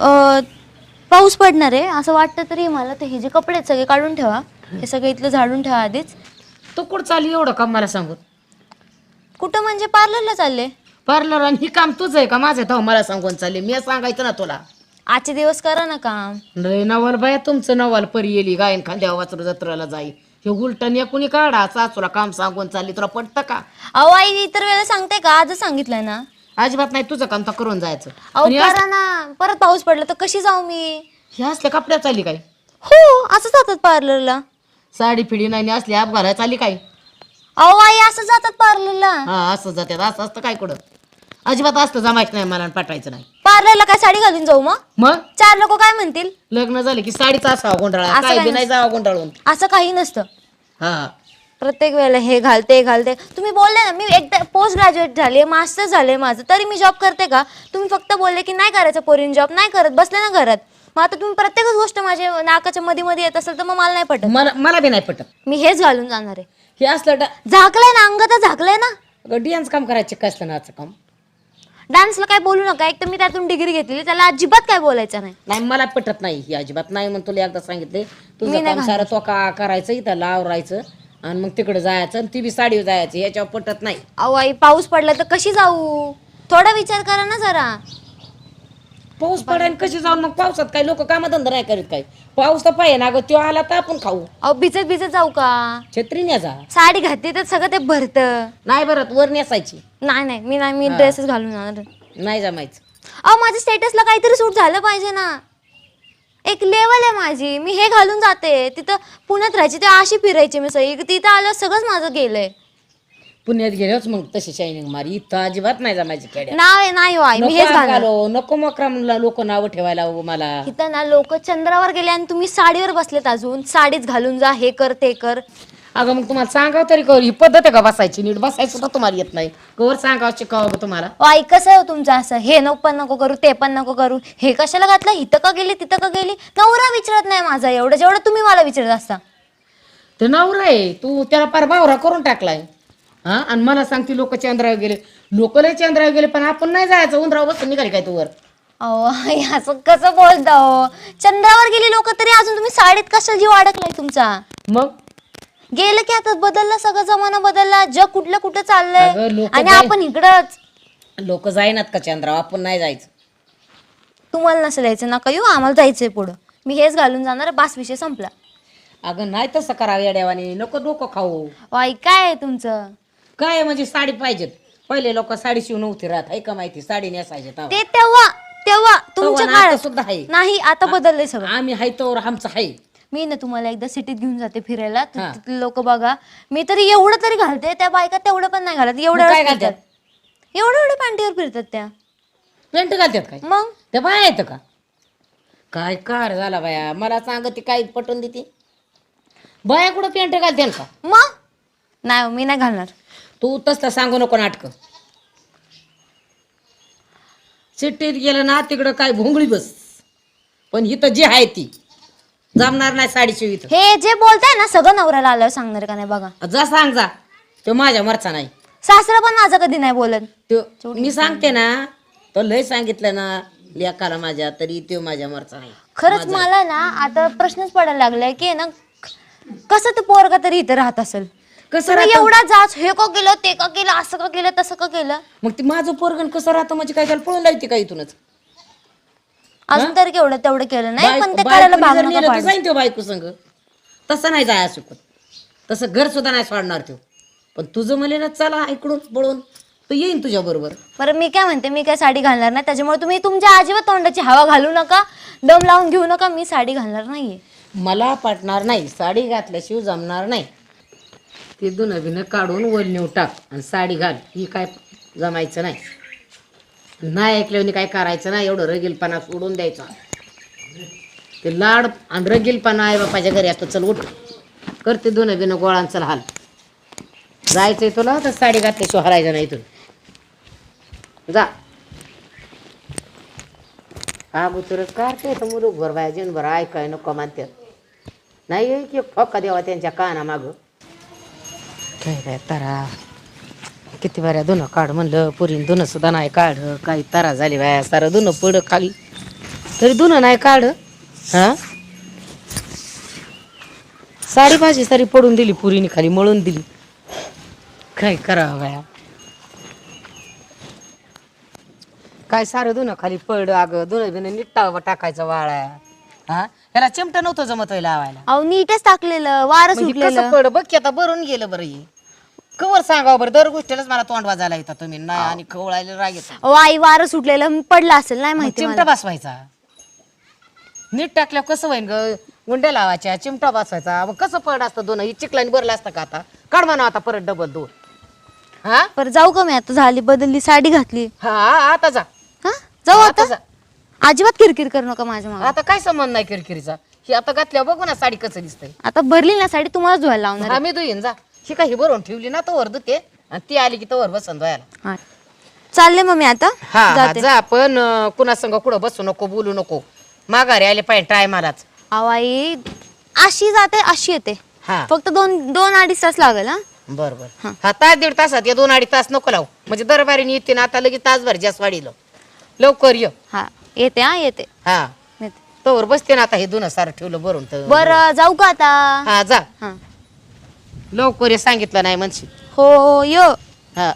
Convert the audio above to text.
अं, पाऊस पडणार आहे असं वाटतं तरी मला तर हे जे कपडे आहेत सगळे काढून ठेवा. हे सगळे इथलं झाडून ठेवा आधीच. तू कुठं चालली एवढं काम मला सांगून कुठं म्हणजे पार्लरला चालले. पार्लर आणि ही काम तुझं आहे का माझं? आहे मला सांगून चालले. मी सांगायचं ना तुला. आजचे दिवस करा ना काम. लय नवाल बाया तुमचं नवाल परी येली गायन खांद्या वाचरू जत्राला जाई. हे उलटण कुणी काढा सासूला काम सांगून चालली तुला पटतं का? अहो आई इतर वेळेला सांगते का? आजच सांगितलंय ना. अजिबात नाही तुझं काम तर करून जायचं. अहो आणि करा ना. परत पाऊस पडला तर कशी जाऊ मी? हे असल्या कपड्या चालली काय? हो असं जातात पार्लरला. साडी फिडी नाही आणि असली आप घालायला चालली काय? अहो आई असं जातात पार्लरला. हा असं जातात असं असतं काय कुठं? अजिबात असतं जमायचं नाही मला आणि पाठवायचं नाही. पार्लरला काय साडी घालून जाऊ मग? मग? चार लोक काय म्हणतील? लग्न झालं की साडीचा असावा गोंधळा असं काय काय बी नाही जावा गोंधळून असं काही नसतं. हा. प्रत्येक वेळेला हे घालते घालते. तुम्ही बोलले ना मी एकदा पोस्ट ग्रॅज्युएट झाले मास्टर झाले माझं. तरी मी जॉब करते का? तुम्ही फक्त बोलले की नाही करायचं पोरीन जॉब नाही करत बसले ना घरात. मग आता तुम्ही प्रत्येकच गोष्ट माझ्या नाकाच्या मध्ये मध्ये येत असेल तर मग मला नाही पटत. मला मला बी नाही पटत. मी हेच घालून जाणार आहे. हे असलं झाकलंय ना अंग तर झाकलंय ना. डियांच काम करायचे काय असलं नाचं काम? डान्सला काय बोलू नका. एक तर मी त्यातून डिग्री घेतली त्याला अजिबात काय बोलायचं नाही. नाही मला पटत नाही ही अजिबात. नाही म्हणून तुला एकदा सांगितले तुझं काम सारं तो का करायचं इथं लावरायचं. आणि मग तिकडे जायचं आणि ती बी साडीवर जायचं याच्यावर पटत नाही. अहो आई पाऊस पडला तर कशी जाऊ? थोडा विचार करा ना जरा. पाऊस पडायला कशी जाऊन मग पावसात काय लोक कामधंदा नाही करीत काय पाऊस तर पाहिजे ना गं तो आला तर आपण खाऊ. अहो भिजत भिजत जाऊ का? छत्री न्या जा साडी घातली तर सगळं ते भरतं. नाही बरं वर नेसायची. नाही नाही मी नाही मी ड्रेसेस घालून नाही जमायचं. अहो माझ्या स्टेटसला काहीतरी सूट झालं पाहिजे ना. एक लेवल आहे माझी. मी हे घालून जाते. तिथं पुण्यात राहायची तेव्हा अशी फिरायची मी सगळी. तिथं आलं सगळंच माझं गेलंय. पुण्यात गेल्याच मग तशी शायनिंग मारी. इथं अजिबात नाही जमायची खेड्या नाव नाही हो आई. मी हेच घालणार. घालो नको मकरामला लोक नाव ठेवायला हो मला. इथं ना लोक चंद्रावर गेले आणि तुम्ही साडीवर बसलेत अजून. साडीच घालून जा हे कर ते कर. अगं मग तुम्हाला सांगावं तरी कर ही पद्धत आहे का बसायची? नीट बसायचं सुद्धा तुम्हाला येत नाही. कवर सांगावं शिकावं गं तुम्हाला. आई कसं आहे हो तुमचं असं. हे नको पण नको करू ते पण नको करू. हे कशाला घातलं? इथं का गेली तिथं का गेली? नवरा विचारत नाही माझा एवढं. जेवढं तुम्ही मला विचारत असता. ते नवरा आहे. तू त्याला पार बावरा करून टाकलाय. हा? आणि मला सांगते लोक चंद्रावर गेले. लोक लय चंद्रावर गेले पण आपण नाही जायचं. उंदरावर बसून निघाली काय तू वर? अहो आई, असं कसं बोलता हो? चंद्रावर गेली लोक तरी अजून तुम्ही साडीत कशाला जीव अडकलाय तुमचा? मग? गेलं की आता बदलला सगळं जमाना बदलला जग कुठलं कुठं अगं, चाललंय लोकं आणि काय- आपण इकडंच. लोक जाईनात का चंद्रावर? आपण नाही जायचं. तुम्हाला नसेल यायचं नका येऊ आम्हाला जायचंय पुढं. मी हेच घालून जाणार बास विषय संपला. अगं नाही तसं करावं या देवाने. नको डोकं खाऊ. आई काय आहे तुमचं? काय म्हणजे साडी पाहिजेत. पहिले लोक साडी शिवून नव्हती राहत आहे का माहिती? साडी नेसायचे तेव्हा. ते तेव्हा तेव्हा तुमच्या तेव्हा ना आता काळात. सुद्धा आहे. नाही आता बदललंय सगळं. आम्ही हाय तर आमचं आहे मी ना तुम्हाला एकदा सिटीत घेऊन जाते फिरायला. हा. तिथले लोक बघा. मी तरी एवढं तरी घालते त्या बायका तेवढं पण नाही घालत. एवढं काय घालतात? एवढं एवढं पॅन्टीवर फिरतात त्या. पेंट घालतात काय? मग? त्या बाया येतं का? काय कार झाला बाया. मला सांग ती काय पटवून देते. बाया कुठं पेंट घालते का? मग? नाही मी नाही घालणार. तू तसलं सांगू नको नाटक. सिटीत गेलं ना तिकडं काय भोंगळी बस. पण इथं जी आहे ती. जमणार नाही साडी शिव इथं. हे जे बोलताय ना सगळं नवऱ्याला आल्यावर सांगणार का नाही बघा. जा सांग जा. तो माझ्या मरचा नाही. सासरा पण माझं कधी नाही बोलत. तो मी सांगते ना तो लय सांगितलं ना लेकाला माझ्या तरी तो माझ्या मरचा नाही. खरंच मला ना आता प्रश्नच पडायला लागलाय की ना कसं ते पोरगा तरी इथे राहत असेल? कसं तुम्ही एवढा जाच हे का केलं ते का केलं असं का केलं तसं का केलं? मग ती माझं पोरगण कसं राहतं? म्हणजे काय त्याला पळून लावते का इथूनच? अजून तरी केवढं तेवढं केलं नाही पण ते करायला बायकोनी भाग जर नका नेलं तर पाडू. जाईन तो बायको संग. तसं नाही जाया चुकत तसं घर सुद्धा नाही सोडणार तो. पण तुझं म्हणे ना चला इकडून पळून. तो येईन तुझ्या बरोबर. बरं मी काय म्हणते मी काय साडी घालणार नाही. त्याच्यामुळे तुम्ही तुमच्या अजिबात तोंडाची हवा घालू नका दम लावून घेऊ नका. मी साडी घालणार नाहीये. मला पटणार नाही. साडी घातल्याशिवाय जमणार नाही. ते दुनं बिनं काढून वर नेऊ टाक आणि साडी घाल. ही काय जमायचं नाही. नाही ऐकल्याने काय करायचं नाही एवढं रगीलपणा सोडून द्यायचा. ते लाड आणि रगीलपणा आहे बापाच्या घरी असतो. चल उठ. करते दोन बिन गोळां चल हाल. जायचंय तुला तर साडी घातल्याशिवाय हरायचं नाही इथून. जा. हा बुतुरच काढते तर मुलूक भर बाया जनभर ऐकाय नको मानते नाही की फक्का देवा त्यांच्या काना माग काय काय तारा. किती बऱ्या धुणं काढ म्हणलं पुरीन धुणं सुद्धा नाही काढ काही तारा झाली बाया सारं धुणं पड खाली. तरी धुणं नाही काढ हा? साडी भाजी सारी पडून दिली पुरीने खाली मळून दिली. काय करावं बाया? काय सारं धुणं खाली पड अगं धुणं बिणं नीट टाव टाकायचं वाळा हा? ह्याला चिमट नव्हतं जमत लावायला. अहो नीटच टाकलेलं वारं म्हणजे सुटलेलं. पड बघ की आता भरून गेलं बरं हे. कवर सांगावं बरं. दर गोष्टीलाच मला तोंड वाजायला येतात तुम्ही. नाही आणि खवळायला राग येतो. अहो आई वारं सुटलेलं पडलं असेल नाही माहिती चिमटा बसवायचा. नीट टाकल्यावर कसं होईन ग? गुंड्या लावायच्या चिमटा बसवायचा. मग कसं पड असतं दोन? ही चिकलाने भरलं असतं का आता? काढ म्हणा आता परत डबल दोन. हा? बरं जाऊ का मी आता? झाली बदलली साडी घातली. हा आता जा. हा? जाऊ आता जा. अजिबात किरकिर करू नका माझ्या मागे. आता काय संबंध नाही किरकिरीचा? ही आता घातल्यावर बघू ना साडी कसं दिसतंय. आता भरली ना साडी तुम्हाला धुवायला लावणार हा मी धुईन जा. ही काही भरून ठेवली ना तर वर धुते आणि ती आली की तर वर बसन हा. चालले मग मी आता. हा हा, जाते. जा पण अं, कुणा संग कुठं बसू नको बोलू नको. माघारी आले पाहिजे ट्राय माराच अहो आई अशी जाते अशी येते. हा. फक्त दोन दोन अडीच तास लागेल हा. बर बर. हा. तास दीड तासात या दोन अडीच तास नको लावू. म्हणजे दरबारीने येते ना आता लगेच तासभर जास्त वाढील लवकर ये. हा येते हा येते. हा. येते. तवर बसते ना आता हे दोन सारं ठेवलं भरून तर. बरं जाऊ का आता? हा जा. हा. लवकर ये सांगितलं नाही म्हणशील. हो यो. हा.